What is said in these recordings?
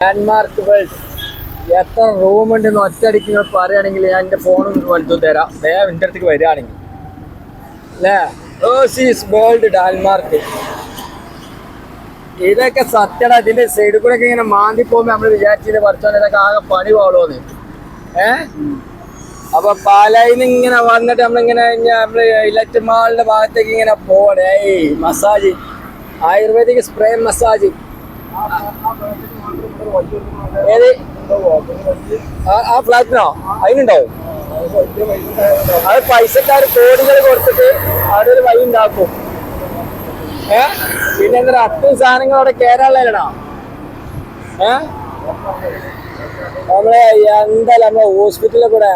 Landmark world എത്ര room ഉണ്ടെന്ന് ഒറ്റയടിക്ക് നിങ്ങൾ പറയുകയാണെങ്കിൽ ഞാൻ എന്റെ ഫോൺ വലുതും തരാം. ദയവ് എന്റെ അടുത്തേക്ക് വരികയാണെങ്കിൽ. വേൾഡ് ഡാൻമാർക്ക് ഇതൊക്കെ സത്യട. ഇതിന്റെ സൈഡിൽ കൂടെ ഒക്കെ ഇങ്ങനെ മാന്തി പോകുമ്പോ നമ്മൾ വിചാരിച്ചത് പഠിച്ചോണ്ട് ഇതൊക്കെ ആകെ പണി പോകണോന്ന് ഏ? അപ്പൊ പാലായിന്ന് ഇങ്ങനെ വന്നിട്ട് നമ്മളിങ്ങനെ നമ്മൾ ഇലക്ട്രിക് മാളിന്റെ ഭാഗത്തേക്ക് ഇങ്ങനെ പോകണേ മസാജ്. Ayurvedic spray massage. ഏത്? ആ- ഫ്ലാറ്റിനോ? അതിനുണ്ടോ അത് പൈസക്കാർ കോടികൾ കൊടുത്തിട്ട് അവിടെ ഒരു വഴി ഉണ്ടാക്കും. ഏ? പിന്നെ എന്താ അത്തും സാധനങ്ങൾ അവിടെ കേരളയിലടാ ഏ? നമ്മളെ എന്തായാലും നമ്മളെ ഹോസ്പിറ്റലിൽ കൂടെ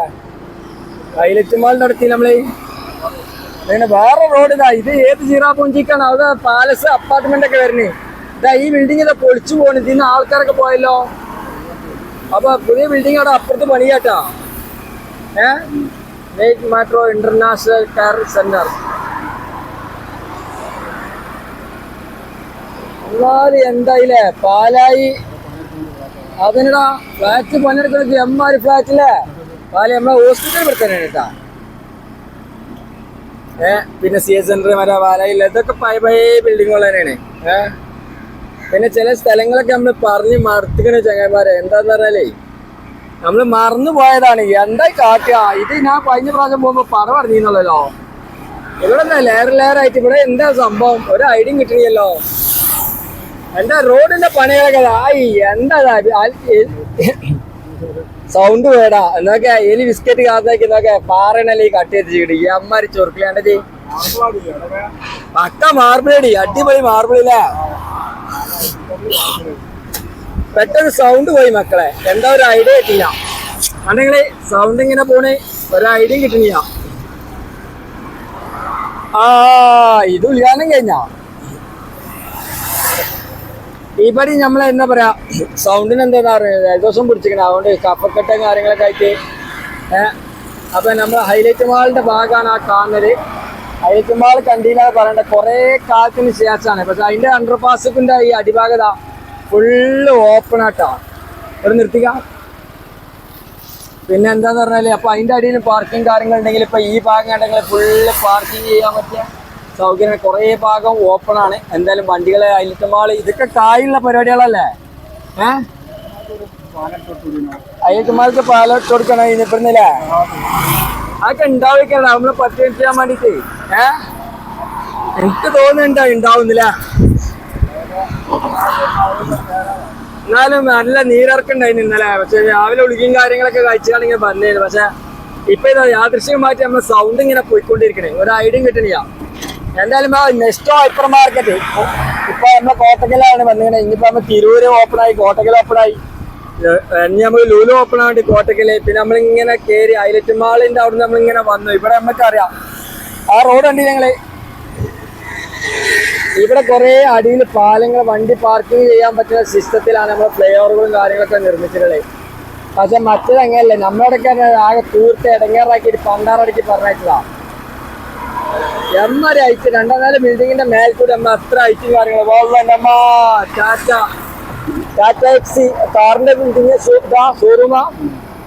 ഹൈലൈറ്റ് മാൾ നടത്തി നമ്മൾ വേറെ റോഡ് ഇതാ. ഇത് ഏത് ചീറാ പൂഞ്ചിക്കാണ് അവിടെ പാലസ് അപ്പാർട്ട്മെന്റ് ഒക്കെ ഇതാ ഈ ബിൽഡിംഗ് ഇതാ പൊളിച്ചു പോകണം ഇതിന്ന് ആൾക്കാരൊക്കെ പോയല്ലോ. അപ്പൊ പുതിയ ബിൽഡിംഗ് അവിടെ അപ്പുറത്ത് പണിയാട്ടാ. ഏ? Late metro international care centre എന്നാലും എന്തായില്ലേ? പാലായി. അതിനടാ ഫ്ലാറ്റ് പണിയെടുക്കുന്ന ആർ ഫ്ലാറ്റില്ലേ പാല നമ്മളെ ഹോസ്പിറ്റൽ പെടുത്തനാണ് കേട്ടാ. ഏ? പിന്നെ സി എസ് സെന്റർ മറ്റേ പാലായില്ല? ഇതൊക്കെ പഴയ പഴയ ബിൽഡിങ്ങുകൾ തന്നെയാണ്. ഏ? പിന്നെ ചില സ്ഥലങ്ങളൊക്കെ നമ്മൾ പറഞ്ഞ് മറത്തിക്കണ ചങ്ങന്മാരെ എന്താന്ന് പറഞ്ഞാലേ നമ്മൾ മറന്നു പോയതാണ്. എന്താ കാട്ടുക ഇത് ഞാൻ കഴിഞ്ഞ പ്രാവശ്യം പോകുമ്പോ പറ പറഞ്ഞിരുന്നല്ലോ. ഇവിടെ എന്താ ലെയർ ലെയർ ആയിട്ട് ഇവിടെ എന്താ സംഭവം? ഒരു ഐഡിയും കിട്ടണിയല്ലോ എന്താ റോഡിന്റെ പണികളൊക്കെ ആയി എന്താ സൗണ്ട് വേടാ. എന്നൊക്കെ എലി ബിസ്ക്കറ്റ് കാത്തേക്ക് എന്നൊക്കെ പാറണല്ലേ കട്ട് ചെയ്തിട്ട് ഈ അമ്മാരി ചൊറുക്കിലാണ്ട് പക്ക മാർബിളടി. അടിപൊളി മാർബിളില്ലേ പെട്ടെന്ന് സൗണ്ട് പോയി മക്കളെ. എന്താ ഒരു ഐഡിയ കിട്ടില്ല അല്ലെങ്കിൽ സൗണ്ട് ഇങ്ങനെ പോണേ. ഒരു ഐഡിയ കിട്ടണില്ല ആ ഇത് ഉദ്ഘാടനം കഴിഞ്ഞ? ഇവിടെ നമ്മൾ എന്താ പറയാ സൗണ്ടിന് എന്താ പറയുക ജലദോഷം പിടിച്ചിരിക്കണം. അതുകൊണ്ട് കഫക്കെട്ടും കാര്യങ്ങളൊക്കെ ആയിട്ട് ഏഹ് അപ്പൊ നമ്മൾ ഹൈലൈറ്റ് മാളിന്റെ ഭാഗമാണ് ആ കാണുന്നത് ഹൈലൈറ്റ് കണ്ടീന പറയേണ്ട കുറെ കാലത്തിന് ശേഷമാണ്. പക്ഷെ അതിന്റെ അണ്ടർ പാസിന്റെ ഈ അടിഭാഗത ഫുള്ള് ഓപ്പൺ ആട്ടാ. ഇവിടെ നിർത്തിക്ക. പിന്നെ എന്താന്ന് പറഞ്ഞാൽ അപ്പൊ അതിന്റെ അടിയിൽ പാർക്കിംഗ് കാര്യങ്ങൾ ഉണ്ടെങ്കിൽ ഇപ്പൊ ഈ ഭാഗം ഉണ്ടെങ്കിൽ ഫുള്ള് പാർക്കിംഗ് ചെയ്യാൻ പറ്റിയ സൗകര്യം കുറേ ഭാഗം ഓപ്പൺ ആണ്. എന്തായാലും വണ്ടികളെ മാൾ ഇതൊക്കെ കായുള്ള പരിപാടികളല്ലേ? ഏഹ് അയ്യക്കുമാർക്ക് പാലോട്ട് കൊടുക്കണം ഇനിപ്പെടുന്നില്ലേ അതൊക്കെ ഉണ്ടാവിക്കണ്ട നമ്മൾ പത്ത് മിനിറ്റ് ചെയ്യാൻ വേണ്ടിട്ട്. ഏ? എനിക്ക് തോന്നുന്നുണ്ട് ഉണ്ടാവുന്നില്ല എന്നാലും നല്ല നീരിറക്കുണ്ടായിരുന്നു ഇന്നലെ. പക്ഷെ രാവിലെ ഒഴുകിയും കാര്യങ്ങളൊക്കെ കഴിച്ചാണെങ്കിൽ വന്നേന്. പക്ഷെ ഇപ്പൊ ഇതാ യാദൃശ്യമായിട്ട് നമ്മൾ സൗണ്ട് ഇങ്ങനെ പോയിക്കൊണ്ടിരിക്കണേ. ഒരു ഐഡിയും കിട്ടണില്ല. എന്തായാലും നെക്സ്റ്റ് ഹൈപ്പർ മാർക്കറ്റ് ഇപ്പൊ നമ്മളെ കോട്ടക്കലാണ് വന്നിങ്ങനെ ഇനിയിപ്പോ നമ്മൾ തിരൂര് ഓപ്പൺ ആയി കോട്ടക്കൽ ഓപ്പൺ ആയി. ലൂലു ഓപ്പൺ ആയിട്ട് കോട്ടക്കൽ പിന്നെ നമ്മളിങ്ങനെ കയറി ഹൈലൈറ്റ് മാളിന്റെ അവിടെ നമ്മൾ ഇങ്ങനെ വന്നു. ഇവിടെ നമുക്കറിയാം ആ റോഡ് ഉണ്ട് ഞങ്ങൾ ഇവിടെ കുറെ അടിയിൽ പാലങ്ങൾ വണ്ടി പാർക്കിംഗ് ചെയ്യാൻ പറ്റുന്ന സിസ്റ്റത്തിലാണ് നമ്മൾ ഫ്ലൈ ഓവറുകളും കാര്യങ്ങളൊക്കെ നിർമ്മിച്ചിട്ടുള്ളത്. പക്ഷെ മറ്റേത് അങ്ങനെയല്ലേ. നമ്മളോടൊക്കെ ആകെ തീർത്ത് ഇടങ്ങേറാക്കിയിട്ട് പണ്ടാറടിക്ക് പറഞ്ഞിട്ടുള്ള എമ്മ ഹൈറ്റ് രണ്ടാം നാല് ബിൽഡിങ്ങിന്റെ മേൽക്കൂടെ കൂടി അമ്മ അത്ര അയച്ചു കാര്യങ്ങൾ വോൾവോണ്ടമ്മ ടാറ്റ. ടാറ്റ എക്സി കാറിന്റെ ബിൽഡിങ് ഷോറൂമാ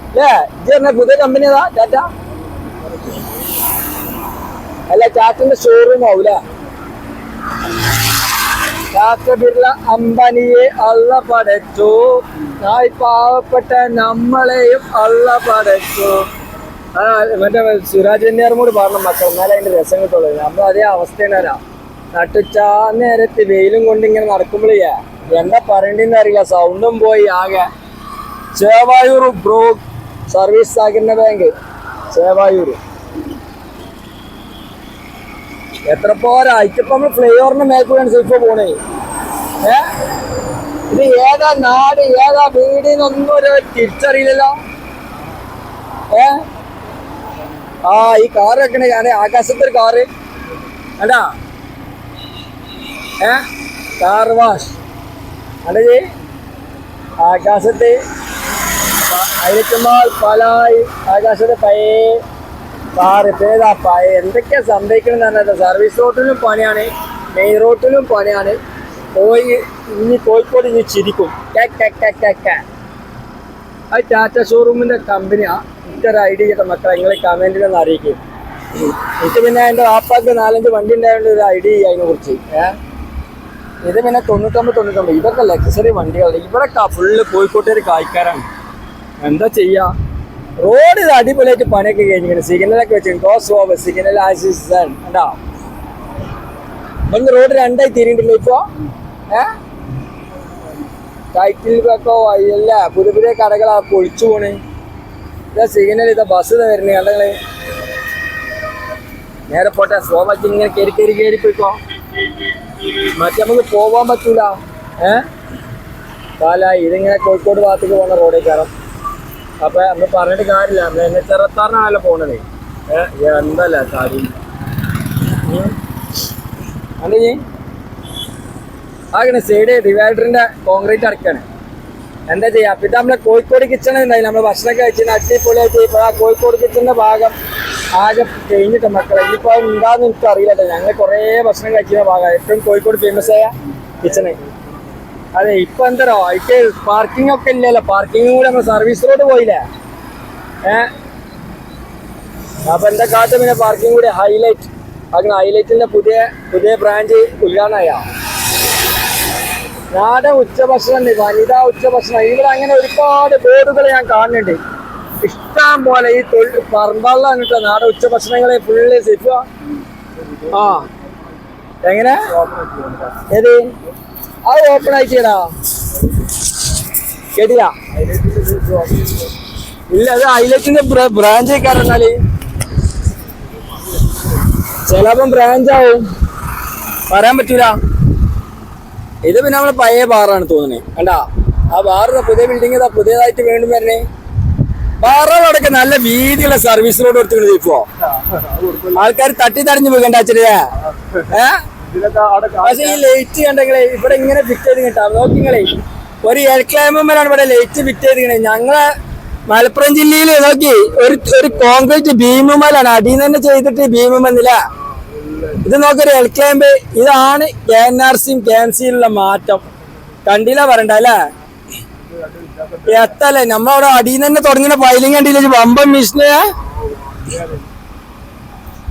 അല്ലേ? ഇത് പുതിയ കമ്പനി ഏതാ? ടാറ്റ അല്ല ടാറ്റന്റെ ഷോറൂം ആവൂല ടാറ്റ ബിർള അംബാനിയെ അള്ള പടച്ചു നായി പാവപ്പെട്ട നമ്മളെയും അള്ള പടച്ചു ആ മറ്റേ സുരാജ് എന്നെയാർമോട് പറഞ്ഞ മക്കൾ എന്നാലേ അതിന്റെ രസം കിട്ടുള്ളൂ. നമ്മൾ അതേ അവസ്ഥയാണ് നട്ടുച്ചാ നേരത്തെ വെയിലും കൊണ്ട് ഇങ്ങനെ നടക്കുമ്പോഴേ എന്താ പറയണ്ടെന്ന് അറിയില്ല. സൗണ്ടും പോയി ആകെ. ചേവായൂർ ബ്രോ സർവീസ് സഹകരണ ബാങ്ക്. ചേവായൂർ. എത്ര പോരാ? ഇപ്പൊ നമ്മൾ ഫ്ലൈ ഓവറിന്റെ മേൽക്കൂടെയാണ് ഇപ്പൊ പോണേ. ഏ? ഇത് ഏതാ നാട്? ഏതാ വീടിനൊന്നും ഒരു തിരിച്ചറിയില്ലല്ലോ. ഏ? ആ ഈ കാർ വെക്കണേ. ഞാൻ ആകാശത്തൊരു കാറ് അടാ ഏ? കാർ വാഷ് അടേ ആകാശത്തെ അയക്കുമ്പോൾ പാലായി ആകാശത്തെ പഴയ സാറ് പേതാ പഴയ എന്തൊക്കെയാ സംഭവിക്കണം പറഞ്ഞത് സർവീസ് റോട്ടിലും പണിയാണ് മെയിൻ റോട്ടിലും പണിയാണ്. കോഴി ഇനി കോഴിക്കോട് ഇനി ചിരിക്കും. ആ ടാറ്റ ഷോറൂമിന്റെ കമ്പനിയാ. ഇതൊരു ഐഡിയ ചെയ്ത മക്കളെ നിങ്ങളെ കമന്റിൽ ഒന്ന് അറിയിക്കും. എനിക്ക് പിന്നെ എന്റെ വാപ്പാക്ക് നാലഞ്ച് വണ്ടി ഉണ്ടായതുകൊണ്ട് ഒരു ഐഡിയ ചെയ്യാം അതിനെ കുറിച്ച് ഏഹ് ഇത് പിന്നെ തൊണ്ണൂറ്റൊമ്പത് തൊണ്ണൂറ്റൊമ്പത്. ഇതൊക്കെ ലക്ഷറി വണ്ടികൾ ഇവരൊക്കെ ഫുള്ള് കോഴിക്കോട്ടേര് കായ്ക്കാരാണ്. എന്താ ചെയ്യാ? റോഡ് ഇത് അടിപൊളിയായിട്ട് പണിയൊക്കെ കഴിഞ്ഞിരിക്കുന്നു. സിഗ്നലൊക്കെ വെച്ചു ക്രോസ് ഓവർ സിഗ്നൽ ആസിസൺ എന്താ ഒന്ന് റോഡ് രണ്ടായി തിരിഞ്ഞിട്ടില്ല ഇപ്പോ? ഏ? ടൈറ്റിലൊക്കെ അല്ല പുതിയ പുതിയ കടകളാ പൊളിച്ചു പോണേ. ഇതാ സിഗ്നൽ ഇതാ ബസ് ഇതാ വരുന്നത് കണ്ടങ്ങൾ നേരെ പോട്ടെ. സ്ലോവാക്കി ഇങ്ങനെ കയറി കയറി കയറി പോയിക്കോ. മറ്റേ നമുക്ക് പോവാൻ പറ്റൂല. ഏ? കാലായി ഇതിങ്ങനെ കോഴിക്കോട് ഭാഗത്തേക്ക് പോകുന്ന റോഡിൽ കയറാം. അപ്പൊ നമ്മൾ പറഞ്ഞിട്ട് കാര്യമില്ല. നമ്മൾ എന്നെ ചെറുത്താറിനാണല്ലോ പോണത്. ഏ? എന്തല്ല കാര്യം? അല്ലേ ആകണേ സൈഡ് ഡിവൈഡറിന്റെ കോൺക്രീറ്റ് അടക്കാണ്. എന്താ ചെയ്യാ? പിന്നെ നമ്മളെ കോഴിക്കോട് കിച്ചൺ ഉണ്ടായി നമ്മൾ ഭക്ഷണം കഴിച്ചിട്ട് അടിപൊളിയായിട്ട് ഇപ്പൊ ആ കോഴിക്കോട് കിച്ചണിന്റെ ഭാഗം. ആകെ കഴിഞ്ഞിട്ട് മക്കളെ ഇനിയിപ്പോ അത് ഉണ്ടാന്ന് എനിക്ക് അറിയില്ല ഞങ്ങൾ കുറേ ഭക്ഷണം കഴിക്കുന്ന ഭാഗമാണ്. ഏറ്റവും കോഴിക്കോട് ഫേമസ് ആയ കിച്ചണ് അതെ ഇപ്പൊ എന്തോ ഇപ്പൊ പാർക്കിംഗ് ഒക്കെ ഇല്ലല്ലോ. പാർക്കിംഗ് കൂടെ നമ്മൾ സർവീസ് റോഡ് പോയില്ലേ? ഏ? അപ്പൊ എന്താ കാട്ട് പിന്നെ പാർക്കിംഗ് കൂടെ? ഹൈലൈറ്റ് അങ്ങനെ ഹൈലൈറ്റിന്റെ പുതിയ പുതിയ ബ്രാഞ്ച് ഉദ്ഘാടനമായ? നാടൻ ഉച്ചഭക്ഷണം വനിതാ ഉച്ചഭക്ഷണം. ഇവിടെ അങ്ങനെ ഒരുപാട് ബോർഡുകൾ ഞാൻ കാണുന്നുണ്ട്. ഇഷ്ടം പോലെ ഈ തൊഴിൽ പറമ്പാളിലാണ് കേട്ടോ നാടൻ ഉച്ചഭക്ഷണങ്ങളെ ഫുള്ള് സിഫ ആ. എങ്ങനെ? ഏത്? അത് ഓപ്പൺ ആയിട്ടാ കേട്ടില്ല? ഇല്ല അത് ഹൈലൈറ്റിന്റെ ബ്രാഞ്ച് ആയിക്കാറെന്നാൽ ചിലപ്പം ബ്രാഞ്ച് ആവും. പറയാൻ പറ്റൂല. ഇത് പിന്നെ നമ്മളെ പഴയ ബാറാണ് തോന്നുന്നത് കണ്ടാ? ആ ബാറിന്റെ പുതിയ ബിൽഡിംഗ് പുതിയതായിട്ട് വീണ്ടും വരണേ. ബാറുകളൊക്കെ നല്ല വീതിയുള്ള സർവീസ് റോഡ് കൊടുത്തിട്ടുണ്ട് ഇപ്പോ ആൾക്കാർ തട്ടി തടഞ്ഞു പോകണ്ട പക്ഷെ ഈ ലൈറ്റ് കണ്ടെങ്കിലേ ഇവിടെ ഇങ്ങനെ ഫിറ്റ് ചെയ്ത് കിട്ടാം. നോക്കിങ്ങളെ ഒരു എൽ ക്ലാമ്പുമ്പോഴാണ് ഇവിടെ ലൈറ്റ് ഫിറ്റ് ചെയ്ത് ഞങ്ങളെ മലപ്പുറം ജില്ലയിൽ നോക്കി ഒരു ഒരു കോൺക്രീറ്റ് ഭീമുമലാണ് അടിയിൽ തന്നെ ചെയ്തിട്ട് ഭീമുമെന്നില്ല ഇത് നോക്കൊരു എൽ ക്ലാമ്പ് ഇതാണ് കെ എൻ ആർ സിയും കെ എൻ സിയിലുള്ള മാറ്റം. കണ്ടില്ല പറയണ്ട അല്ലേ? എത്തല്ലേ? നമ്മളവിടെ അടിയിൽ തന്നെ തുടങ്ങിയ ഫയലിംഗ് കണ്ടില്ല? വമ്പൻ മിഷന്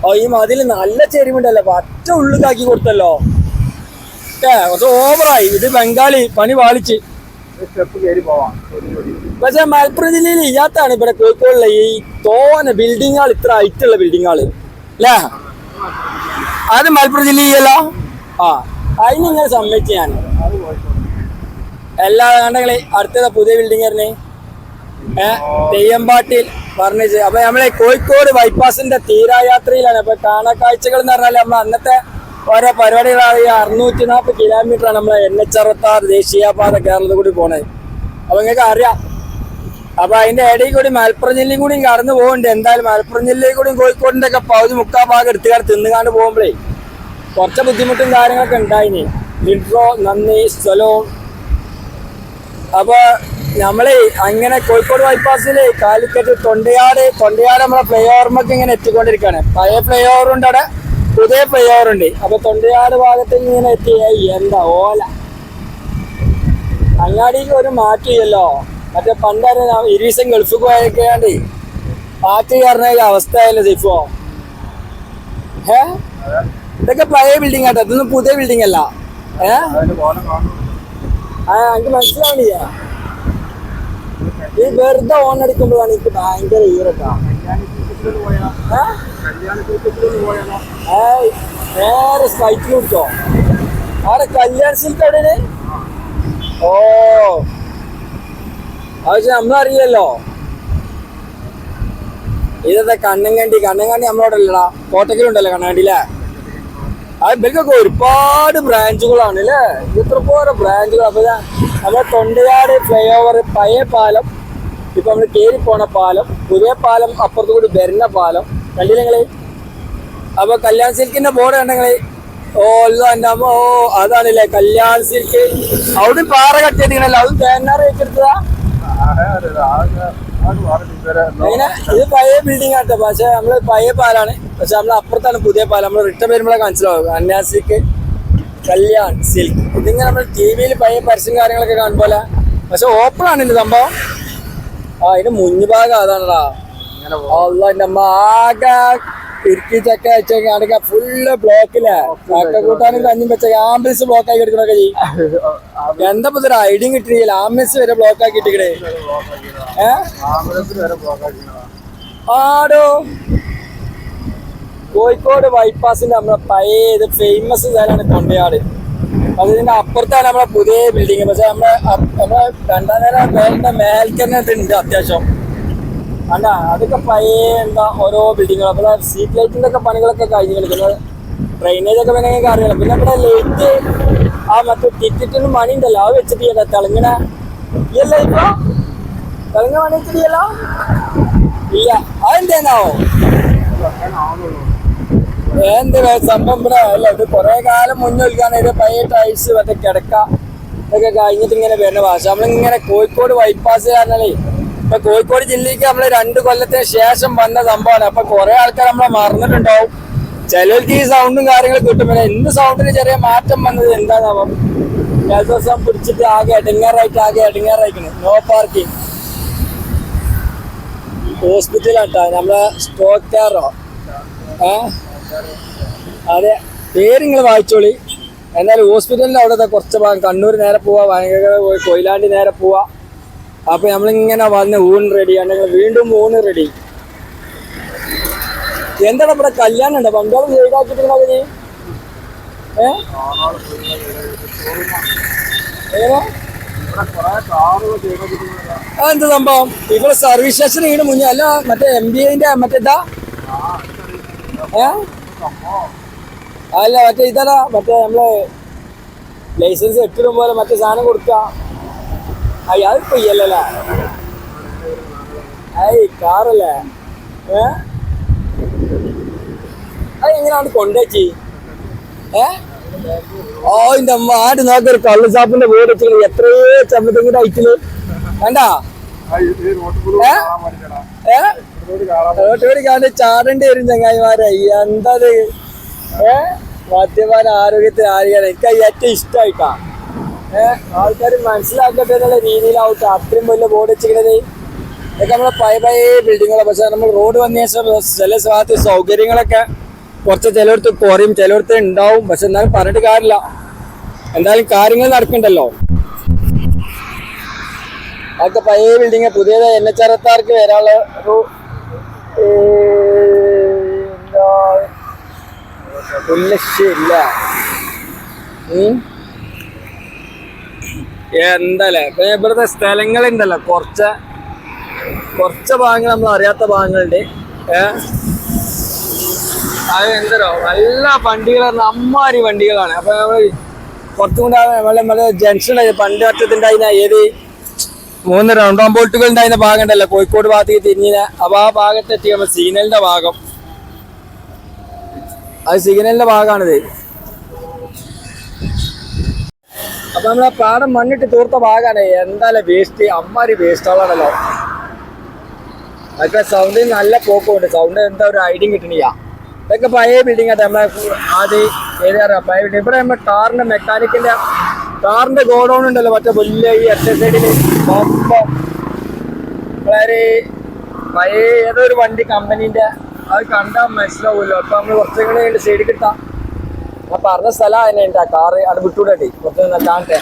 ഓ ഈ മതിൽ നല്ല ചെരിവുണ്ടല്ലോ. പറ്റ ഉള്ളിലാക്കി കൊടുത്തല്ലോ. അത് ഓവറായി ഇത് ബംഗാളി പണി പോവാം പക്ഷെ മലപ്പുറം ജില്ലയിൽ ഇല്ലാത്താണ് ഇവിടെ കോഴിക്കോടുള്ള ഈ തോന ബിൽഡിങ്ങുകൾ ഇത്ര ഹൈറ്റുള്ള ബിൽഡിങ്ങുകൾ അല്ലേ? അത് മലപ്പുറം ജില്ലയിലല്ലോ ആ അതിന് ഇങ്ങനെ സമ്മതിച്ചു ഞാൻ എല്ലാ കണ്ടങ്ങളെ അടുത്തത് പുതിയ ബിൽഡിംഗ് ആയിരുന്നേ ഏഹ് തെയ്യമ്പാട്ടിൽ ഫർണിച്ചർ അപ്പൊ നമ്മളെ കോഴിക്കോട് ബൈപ്പാസിന്റെ തീരായാത്രയിലാണ്. അപ്പൊ കാണാ കാഴ്ചകൾ എന്ന് പറഞ്ഞാൽ നമ്മൾ അന്നത്തെ ഓരോ പരിപാടികളായ അറുന്നൂറ്റി നാൽപ്പത് കിലോമീറ്റർ ആണ് നമ്മളെ എൻ എച്ച് അറുപത്താറ് ദേശീയപാത കേരളത്തിൽ കൂടി പോണത്. അപ്പൊ നിങ്ങൾക്ക് അറിയാം. അപ്പൊ അതിന്റെ ഇടയിൽ കൂടി മലപ്പുറം ജില്ലയും കൂടി കടന്നു പോകുന്നുണ്ട് എന്തായാലും മലപ്പുറം ജില്ലയിൽ കൂടി കോഴിക്കോടിന്റെ ഒക്കെ പകുതി മുക്കാ ഭാഗം എടുത്തുകാർ തിന്നുകാണ്ട് പോകുമ്പോഴേ കുറച്ച് ബുദ്ധിമുട്ടും കാര്യങ്ങളൊക്കെ ഉണ്ടായിനി. ലിഡ്രോ നന്ദി സ്ഥലവും അപ്പൊ നമ്മളെ അങ്ങനെ കോഴിക്കോട് ബൈപ്പാസിൽ കാലിക്കറ്റ് തൊണ്ടയാട് തൊണ്ടയാട് നമ്മളെ ഫ്ലൈ ഓവർമൊക്കെ ഇങ്ങനെ എത്തിക്കൊണ്ടിരിക്കുകയാണ് പഴയ ഫ്ലൈ ഓവർ ഉണ്ട് അവിടെ പുതിയ ഫ്ലൈ ഓവർ ഉണ്ട്. അപ്പൊ തൊണ്ടയാട് ഭാഗത്ത് ഇങ്ങനെ എത്തി എന്താ ഓല. അങ്ങാടിക്ക് ഒരു മാറ്റിയല്ലോ മറ്റേ പണ്ടായിരുന്നു ഗൾഫ് പോയൊക്കെയാണ്ട് മാറ്റി പറഞ്ഞ അവസ്ഥയല്ലേ സിഫോ. ഏ? ഇതൊക്കെ പഴയ ബിൽഡിംഗ് ആട്ടോ ഇതൊന്നും പുതിയ ബിൽഡിംഗ് അല്ല. ഏ അതിന്റെ കോലം കാണുന്നു ആ എനിക്ക് മനസ്സിലാവണില്ല ഈ വെറുതെ ഓൺ അടിക്കുമ്പോഴാണ് എനിക്ക് ഭയങ്കര ഈറട്ടാ വേറെ സൈക്കിൾ കുടിച്ചോ ആടെ കല്യാൺ സിൽക്ക് എവിടെ ഓ. അത് നമ്മളറിയില്ലല്ലോ. ഇതത്തെ കണ്ണങ്കണ്ടി കണ്ണങ്ങണ്ടി നമ്മളവിടെ നമ്മളോടല്ലടാ കോട്ടക്കലുണ്ടല്ലോ കണ്ണങ്കണ്ടിയിലെ ആ ഇവർക്കൊക്കെ ഒരുപാട് ബ്രാഞ്ചുകളാണ് അല്ലേ എത്ര പോലെ ബ്രാഞ്ചുകൾ അപ്പൊ നമ്മുടെ തൊണ്ടയാട് ഫ്ലൈ ഓവർ പഴയ പാലം ഇപ്പൊ നമ്മൾ കയറി പോണ പാലം പുതിയ പാലം അപ്പുറത്തു കൂടി വരുന്ന പാലം കണ്ടില്ല നിങ്ങൾ അപ്പൊ കല്യാൺ സിൽക്കിന്റെ ബോർഡ് കണ്ടെങ്കിൽ ഓ എന്റെ അമ്മ ഓ അതാണല്ലേ കല്യാൺ സിൽക്ക് അവിടെ പാറ കട്ടിയതിനല്ലോ അതും തേനാറ് വെച്ചെടുത്തതാ ഇത് പഴയ ബിൽഡിംഗ് ആട്ടോ പക്ഷെ നമ്മൾ പഴയ പാലാണ് പക്ഷെ നമ്മൾ അപ്പുറത്താണ് പുതിയ പാലം നമ്മൾ റിട്ടേൺ വരുമ്പോഴേ മനസ്സിലാവും കന്യാസിക്ക് കല്യാൺ സിൽക്ക് ഇതിങ്ങനെ നമ്മൾ ടി വിയിൽ പഴയ പരസ്യം കാര്യങ്ങളൊക്കെ കാണുമ്പോലെ പക്ഷെ ഓപ്പൺ ആണ് ആണല്ലോ സംഭവം. ആ അതിന്റെ മുൻഭാഗം അതാണടാ. അല്ല എന്റെ അമ്മ ആകെ ഇടുക്കി ചക്ക വെച്ചാണെങ്കിൽ ഫുള്ള് ബ്ലോക്കിലെ കൂട്ടാനും കഞ്ഞും വെച്ച ആംബുലൻസ് ബ്ലോക്ക് ആക്കി എടുക്കണൊക്കെ ചെയ്യും. എന്താ ഇപ്പൊ ഇതൊരു ഐഡിയും കിട്ടിയില്ല ആംബുലൻസ് വരെ ബ്ലോക്ക് ആക്കി ഇട്ടിക്കണേ ആടോ. കോഴിക്കോട് ബൈപ്പാസിന്റെ നമ്മളെ പഴയ ഇത് ഫേമസ് സ്ഥലമാണ് കൊണ്ടയാട് അതിന്റെ അപ്പുറത്താണ് നമ്മളെ പുതിയ ബിൽഡിങ് പക്ഷെ നമ്മളെ നമ്മളെ രണ്ടാം നില മേലിന്റെ മേൽക്ക് ഉണ്ട് അത്യാവശ്യം. അല്ല അതൊക്കെ പഴയ എന്താ ഓരോ ബിൽഡിങ്ങുകൾ അപ്പൊ സീറ്റ് ലൈറ്റിന്റെ ഒക്കെ പണികളൊക്കെ കഴിഞ്ഞ് കളിക്കുന്നത് ഡ്രൈനേജ് ഒക്കെ നിങ്ങൾക്ക് അറിയാലോ പിന്നെ ഇവിടെ ലൈറ്റ് ആ മറ്റേ ടിക്കറ്റിന് മണി ഉണ്ടല്ലോ. അത് വെച്ചിട്ട് ചെയ്യണ്ട തിളങ്ങണ ഇല്ല ഇപ്പൊ? തെളിഞ്ഞ മണി വെച്ചിട്ടില്ല ഇല്ല. അതെന്തേനാവോ എന്ത് സംഭവം അല്ല ഇത് കുറെ കാലം മുന്നൊരുക്കാണെങ്കിൽ പഴയ ടൈൽസ് മറ്റേ കിടക്ക. ഇതൊക്കെ കഴിഞ്ഞിട്ട് ഇങ്ങനെ വരുന്ന ഭാഷ. നമ്മളിങ്ങനെ കോഴിക്കോട് ബൈപ്പാസ് കാരണല്ലേ ഇപ്പൊ കോഴിക്കോട് ജില്ലയ്ക്ക് നമ്മൾ രണ്ട് കൊല്ലത്തിന് ശേഷം വന്ന സംഭവമാണ്. അപ്പൊ കുറെ ആൾക്കാർ നമ്മളെ മറന്നിട്ടുണ്ടാവും. ചിലർക്ക് ഈ സൗണ്ടും കാര്യങ്ങളും കിട്ടും. പിന്നെ എന്ത് സൗണ്ടിന് ചെറിയ മാറ്റം വന്നത് എന്താണാവും ദിവസം പിടിച്ചിട്ട് ആകെ അടിങ്ങാറായിട്ട് ആകെ എടങ്ങാറായിക്കണ് നോ പാർക്കിംഗ് ഹോസ്പിറ്റലാട്ടാ നമ്മളെ സ്റ്റോക്ക് കെയറോ ഏ? അതെ പേര് നിങ്ങൾ വായിച്ചോളി. എന്നാൽ ഹോസ്പിറ്റലിന്റെ അവിടുത്തെ കുറച്ച് ഭാഗം കണ്ണൂർ നേരെ പോവാ വയങ്കര പോയി കൊയിലാണ്ടി നേരെ പോവാ. അപ്പൊ നമ്മളിങ്ങനെ വന്ന് ഊൺ റെഡി അല്ലെങ്കിൽ വീണ്ടും ഊണ് റെഡി എന്താണ് ഇവിടെ കല്യാണം ഉണ്ടോ? പങ്കാളം ചെയ്താക്കിട്ടുണ്ടോ നീ അതെന്ത് സംഭവം? ഇവിടെ സർവീസ് സ്റ്റേഷൻ ഇതിന് മുന്നേ അല്ല മറ്റേ എം ബി ഐന്റെ മറ്റേതാ? ഏ? അല്ല മറ്റേ ഇതാ മറ്റേ നമ്മൾ ലൈസൻസ് എട്ടിടും പോലെ മറ്റേ സാധനം കൊടുക്ക. അയ്യ പെയ്യല്ലേ അയ് കാറല്ലേ? ഏ? അത് എങ്ങനെയാണ് കൊണ്ടേച്ചി ഏ? ഓ ഇന്റെ അമ്മ ആട് നോക്കൊരു കള്ളു ഷാപ്പിന്റെ വീട് വെച്ചിട്ട് എത്രയോ ചമ്മത്തെങ്കിലും അയച്ചിൽ ഈ ഏ? കാണി ചാടേണ്ടി വരും ചങ്ങായിമാരെ. എന്തത്? ഏ? മദ്യപാന ആരോഗ്യത്തിന് ആരോഗ്യം എനിക്ക് ഏറ്റവും ഇഷ്ടമായിട്ടാ. ഏ? ആൾക്കാർ മനസ്സിലാക്കട്ടെ എന്നുള്ള രീതിയിലാവട്ടെ. അത്രയും വലിയ ബോർഡ് വെച്ചിരിക്കുന്നത് ഇതൊക്കെ നമ്മളെ പഴയ പഴയ ബിൽഡിങ്ങുകളാണ് പക്ഷെ നമ്മൾ റോഡ് വന്നതിന് ചില ഭാഗത്ത് സൗകര്യങ്ങളൊക്കെ കുറച്ച് ചിലയിടത്ത് കുറയും ചിലയിടത്ത് ഉണ്ടാവും. പക്ഷെ എന്നാലും പറഞ്ഞിട്ട് കാര്യമില്ല. എന്തായാലും കാര്യങ്ങൾ നടക്കണ്ടല്ലോ അതൊക്കെ പഴയ ബിൽഡിങ് പുതിയത് എൻ എച്ച് അറുപത്താർക്ക് വരാനുള്ള ഒരു എന്താ ഉം. എന്തല്ലേ? ഇവിടുത്തെ സ്ഥലങ്ങളുണ്ടല്ലോ. കുറച്ച് കുറച്ച് ഭാഗങ്ങൾ നമ്മൾ അറിയാത്ത ഭാഗങ്ങളുണ്ട്. ഏ? അത് എന്തരോ? നല്ല വണ്ടികളാണ് അമ്മാരി വണ്ടികളാണ്. അപ്പൊ നമ്മൾ കുറച്ചും കൂടെ നമ്മളെ നമ്മളെ ജംഗ്ഷൻ പണ്ട് അറ്റത്തുണ്ടായിരുന്ന ഏത് മൂന്ന് രണ്ടാം ബോൾട്ടുകൾ ഉണ്ടായിരുന്ന ഭാഗം ഉണ്ടല്ലോ കോഴിക്കോട് ഭാഗത്തേക്ക് തിരിഞ്ഞ അപ്പൊ ആ ഭാഗത്തെത്തി നമ്മൾ സിഗ്നലിന്റെ ഭാഗം. അത് സിഗ്നലിന്റെ ഭാഗമാണിത്. അപ്പൊ നമ്മളെ പാടം മണ്ണിട്ട് തീർത്ത ഭാഗമാണ്. എന്തായാലും വേസ്റ്റ് അമ്മാരി വേസ്റ്റുകളാണല്ലോ അതൊക്കെ സൗണ്ടിൽ നല്ല പോക്കുണ്ട്. സൗണ്ട് എന്താ ഒരു ഐഡിയ കിട്ടണില്ല. ഇതൊക്കെ പഴയ ബിൽഡിംഗ് ആണ് നമ്മളെ ആദ്യം ഏത് അറിയാം പഴയ ബിൽഡിംഗ് ഇവിടെ നമ്മുടെ കാറിന്റെ മെക്കാനിക്കിന്റെ കാറിന്റെ ഗോഡൗൺ ഉണ്ടല്ലോ മറ്റേ വലിയ ഈ എട്ട് സൈഡിൽ വളരെ പഴയ ഏതോ വണ്ടി കമ്പനീന്റെ അത് കണ്ടാൽ മനസ്സിലാവുമല്ലോ അപ്പൊ നമ്മൾ കുറച്ചും കൂടെ അതിന്റെ സൈഡിൽ കിട്ടാം ആ പറഞ്ഞ സ്ഥലം അതിനെ ഉണ്ട് ആ കാറ് അവിടെ വിട്ടുകൂടെ കുറച്ച് കാണട്ടെ.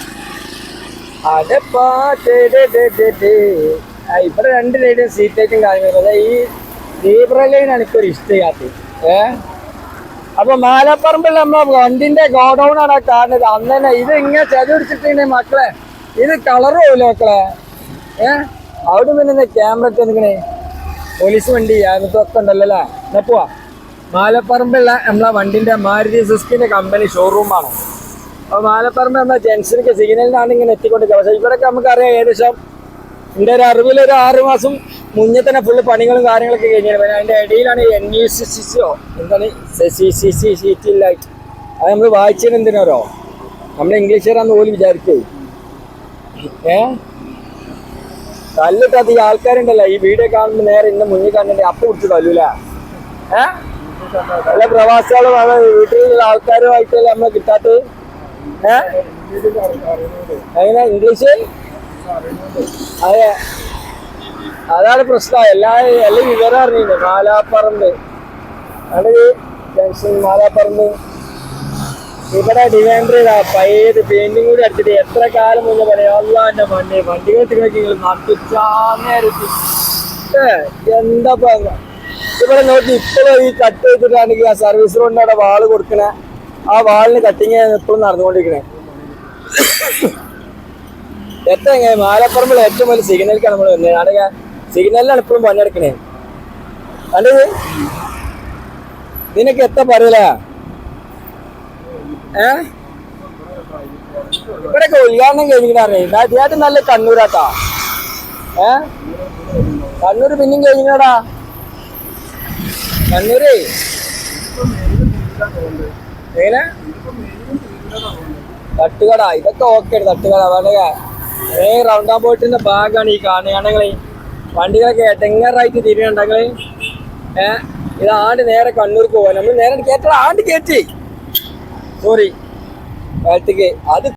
ഇവിടെ രണ്ട് സൈഡും സീറ്റ് ആയിട്ടും കാര്യങ്ങളും ഈ ദീപ്ര ലൈനാണ് ഇപ്പൊ ഇഷ്ടം ഏഹ് അപ്പൊ മാലപ്പറമ്പിൽ നമ്മ വണ്ടിന്റെ ഗോഡൌൺ ആണ് കാണുന്നത് അന്ന് ഇത് ഇങ്ങനെ ചെതി മക്കളെ ഇത് കളറും ഇല്ല മക്കളെ. ഏ? അവിടെ പിന്നെ ക്യാമറ നിൽക്കണേ പോലീസ് വണ്ടി അതൊക്കെ ഉണ്ടല്ലോ അല്ലേ? എന്നാ പോവാ. നമ്മളെ വണ്ടിന്റെ മാരുതി സുസ്കിന്റെ കമ്പനി ഷോറൂമാണ് അപ്പൊ മാലപ്പറമ്പ് നമ്മളെ ജെൻസിനൊക്കെ സിഗ്നലിനാണ് ഇങ്ങനെ എത്തിക്കൊണ്ടിരിക്കുക പക്ഷെ ഇവിടെയൊക്കെ നമുക്കറിയാം ഏകദേശം എന്റെ ഒരു അറിവിൽ ഒരു ആറ് മാസം മുന്നേ തന്നെ ഫുള്ള് പണികളും കാര്യങ്ങളൊക്കെ കഴിഞ്ഞാണ് പിന്നെ അതിന്റെ ഇടയിലാണ് എൻ യു സി സി സിയോ എന്താണ്? C C C T light. അത് നമ്മൾ വായിച്ചതിന് എന്തിനാരോ നമ്മൾ ഇംഗ്ലീഷുകാരാന്ന് പോലും വിചാരിക്കേ. ഏ? തല്ലിട്ടാത്ത ഈ ആൾക്കാരുണ്ടല്ലോ. ഈ വീഡിയോ കാണുമ്പോൾ നേരെ ഇന്ന് മുന്നിൽ കാണുന്നുണ്ട് അപ്പം വിട്ടു കല്ലൂല ഏ? പല പ്രവാസികളും അവ വീട്ടിലുള്ള ആൾക്കാരുമായിട്ടല്ലേ നമ്മളെ കിട്ടാത്തത് ഏ? എങ്ങനെ ഇംഗ്ലീഷ് അതെ. അതാണ് പ്രശ്നം. എല്ലാ എല്ലാ വിവരം അറിയില്ല മാലാപ്പറമ്പ് അത് ജംഗ്ഷൻ മാലാപ്പറമ്പ്. ഇവിടെ ഡിവൈൻഡർ ചെയ്താ പയ്യത് പെയിന്റിംഗ് കൂടി അടിച്ചിട്ട് എത്ര കാലം മുന്നേ പറയാം? അല്ല മണ്ണി വണ്ടി വണ്ടികൾ തിരക്കി നട്ടുച്ചാന്നേരത്തി എന്താ ഇവിടെ നോക്കി ഇപ്പോഴും ഈ കട്ട് ചെയ്തിട്ടാണെങ്കിൽ ആ സർവീസ് റോഡിന് അവിടെ വാൾ കൊടുക്കണേ. ആ വാളിന് കട്ടിങ് ഇപ്പോഴും നടന്നുകൊണ്ടിരിക്കണേ. എത്ര എങ്ങനെ? മാലപ്പറമ്പിൽ ഏറ്റവും വലിയ സിഗ്നലിക്കാണ് നമ്മൾ വന്നത് ആണെങ്കിൽ സിഗ്നലിലാണ് ഇപ്പോഴും പണിയെടുക്കണേ അല്ലേ നിനക്ക് എത്ര പറയില്ല ഏ? ഇവിടെയൊക്കെ ഉദ്ഘാടനം കഴിഞ്ഞിട്ടാണ് ഇതായിട്ട് നല്ല കണ്ണൂരാട്ടാ. ഏ? കണ്ണൂർ പിന്നെയും കഴിഞ്ഞാടാ കണ്ണൂരേ? എങ്ങനെ? തട്ടുകട. ഇതൊക്കെ ഓക്കെ തട്ടുകട. വളരെ ഏ റൗണ്ട് ബോട്ടിന്റെ ഭാഗമാണ് ഈ കാണുകയാണെങ്കിൽ വണ്ടികളൊക്കെ എടെങ്ങറായിട്ട് തിരിയുണ്ടെങ്കിൽ ഏഹ് ഇത് ആണ്ട് നേരെ കണ്ണൂർക്ക് പോകാൻ നമ്മൾ നേരെ കേട്ട ആണ്ട് കയറ്റി സോറി കാലത്തേക്ക് അത്